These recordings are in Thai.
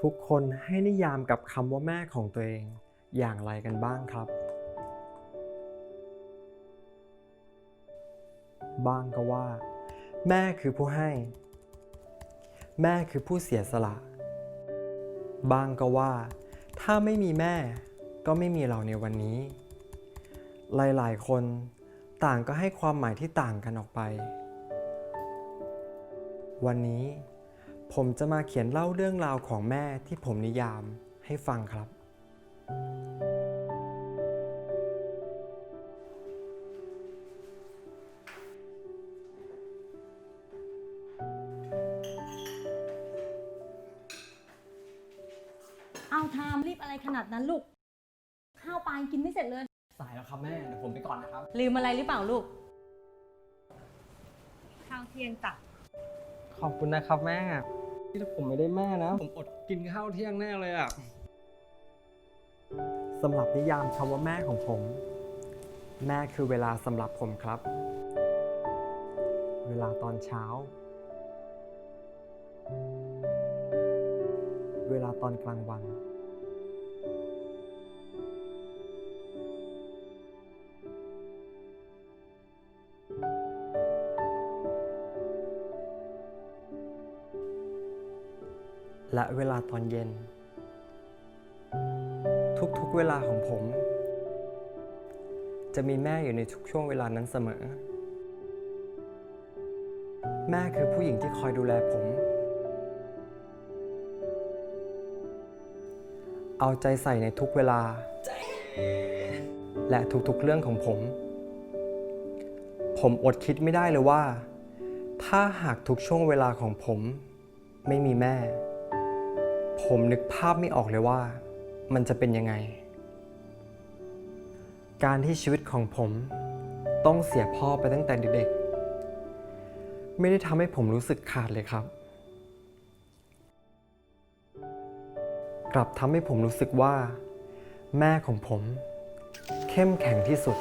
ทุกคนให้นิยามกับคำว่าแม่ของตัวเองอย่างไรกันบ้างครับ บ้างก็ว่า แม่คือผู้ให้ แม่คือผู้เสียสละ บ้างก็ว่า ถ้าไม่มีแม่ก็ไม่มีเราในวันนี้ หลายๆ คนต่างก็ให้ความหมายที่ต่างกันออกไป วันนี้ ผมจะมาเขียนเล่าเรื่องราวของแม่ที่ผมนิยามให้ฟังครับ เอาทามรีบอะไรขนาดนั้นลูก ข้าวปลายังกินไม่เสร็จเลย สายแล้วครับแม่ เดี๋ยวผมไปก่อนนะครับ ลืมอะไรหรือเปล่าลูก ข้าวเที่ยงจ้ะขอบคุณนะครับแม่ ที่ถ้าผมไม่ได้แม่นะ ผมอดกินข้าวเที่ยงแน่เลยอะสำหรับนิยามคำว่าแม่ของผม แม่คือเวลาสำหรับผมครับ เวลาตอนเช้า เวลาตอนกลางวัน และเวลาตอนเย็น ทุกๆเวลาของผม จะมีแม่อยู่ในทุกช่วงเวลานั้นเสมอ แม่คือผู้หญิงที่คอยดูแลผม เอาใจใส่ในทุกเวลา และทุกๆเรื่องของผม ผมอดคิดไม่ได้เลยว่า ถ้าหากทุกช่วงเวลาของผมไม่มีแม่ ผมนึกภาพไม่ออกเลยว่า มันจะเป็นยังไง การที่ชีวิตของผมต้องเสียพ่อไปตั้งแต่เด็กๆ ไม่ได้ทำให้ผมรู้สึกขาดเลยครับ กลับทำให้ผมรู้สึกว่า แม่ของผม เข้มแข็งที่สุด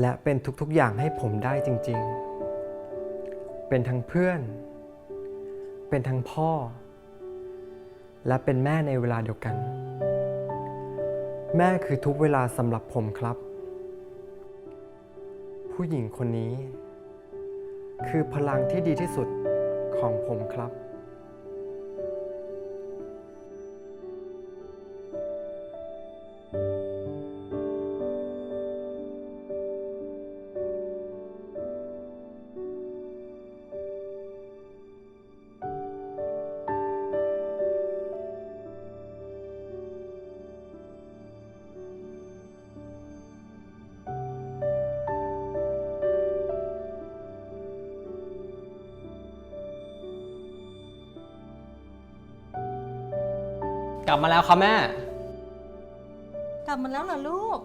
และเป็นทุกๆอย่างให้ผมได้จริงๆ เป็นทั้งเพื่อน เป็นทั้งพ่อ และเป็นแม่ในเวลาเดียวกัน แม่คือทุกเวลาสำหรับผมครับ ผู้หญิงคนนี้ คือพลังที่ดีที่สุดของผมครับ กลับมาแล้วครับแม่ กลับมาแล้วเหรอลูก